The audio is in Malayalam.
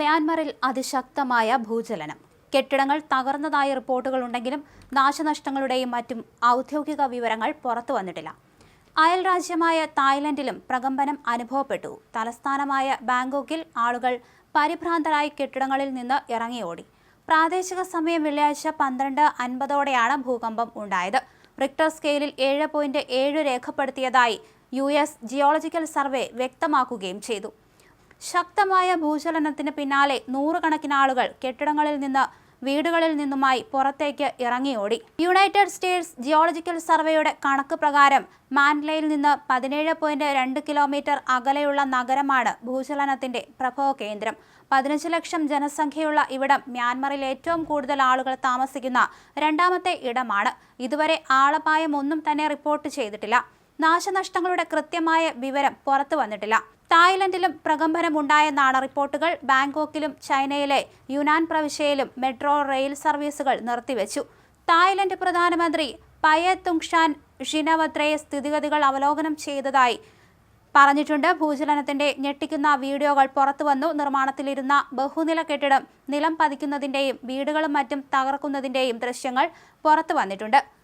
മ്യാൻമറിൽ അതിശക്തമായ ഭൂചലനം. കെട്ടിടങ്ങൾ തകർന്നതായ റിപ്പോർട്ടുകളുണ്ടെങ്കിലും നാശനഷ്ടങ്ങളുടെയും മറ്റും ഔദ്യോഗിക വിവരങ്ങൾ പുറത്തു വന്നിട്ടില്ല. അയൽ രാജ്യമായ തായ്ലൻഡിലും പ്രകമ്പനം അനുഭവപ്പെട്ടു. തലസ്ഥാനമായ ബാങ്കോക്കിൽ ആളുകൾ പരിഭ്രാന്തരായി കെട്ടിടങ്ങളിൽ നിന്ന് ഇറങ്ങിയോടി. പ്രാദേശിക സമയം വെള്ളിയാഴ്ച പന്ത്രണ്ട് അൻപതോടെയാണ് ഭൂകമ്പം ഉണ്ടായത്. റിക്ടർ സ്കെയിലിൽ ഏഴ് പോയിന്റ് ഏഴ് രേഖപ്പെടുത്തിയതായി യു എസ് ജിയോളജിക്കൽ സർവേ വ്യക്തമാക്കുകയും ചെയ്തു. ശക്തമായ ഭൂചലനത്തിന് പിന്നാലെ നൂറുകണക്കിന് ആളുകൾ കെട്ടിടങ്ങളിൽ നിന്ന് വീടുകളിൽ നിന്നുമായി പുറത്തേക്ക് ഇറങ്ങിയോടി യുണൈറ്റഡ് സ്റ്റേറ്റ്സ് ജിയോളജിക്കൽ സർവേയുടെ കണക്ക് പ്രകാരം മാൻഡ്ലയിൽ നിന്ന് പതിനേഴ് പോയിന്റ് രണ്ട് കിലോമീറ്റർ അകലെയുള്ള നഗരമാണ് ഭൂചലനത്തിന്റെ പ്രഭവ കേന്ദ്രം. പതിനഞ്ച് ലക്ഷം ജനസംഖ്യയുള്ള ഇവിടം മ്യാൻമറിൽ ഏറ്റവും കൂടുതൽ ആളുകൾ താമസിക്കുന്ന രണ്ടാമത്തെ ഇടമാണ്. ഇതുവരെ ആളപായം ഒന്നും തന്നെ റിപ്പോർട്ട് ചെയ്തിട്ടില്ല. നാശനഷ്ടങ്ങളുടെ കൃത്യമായ വിവരം പുറത്തു വന്നിട്ടില്ല. തായ്ലൻഡിലും പ്രകമ്പനമുണ്ടായെന്നാണ് റിപ്പോർട്ടുകൾ. ബാങ്കോക്കിലും ചൈനയിലെ യുനാൻ പ്രവിശ്യയിലും മെട്രോ റെയിൽ സർവീസുകൾ നിർത്തിവെച്ചു. തായ്ലൻഡ് പ്രധാനമന്ത്രി പയ തുങ്ഷാൻ ഷിനവത്രയെ സ്ഥിതിഗതികൾ അവലോകനം ചെയ്തതായി പറഞ്ഞിട്ടുണ്ട്. ഭൂചലനത്തിന്റെ ഞെട്ടിക്കുന്ന വീഡിയോകൾ പുറത്തുവന്നു നിർമ്മാണത്തിലിരുന്ന ബഹുനില കെട്ടിടം നിലം പതിക്കുന്നതിന്റെയും വീടുകളും മറ്റും തകർക്കുന്നതിന്റെയും ദൃശ്യങ്ങൾ പുറത്തു വന്നിട്ടുണ്ട്.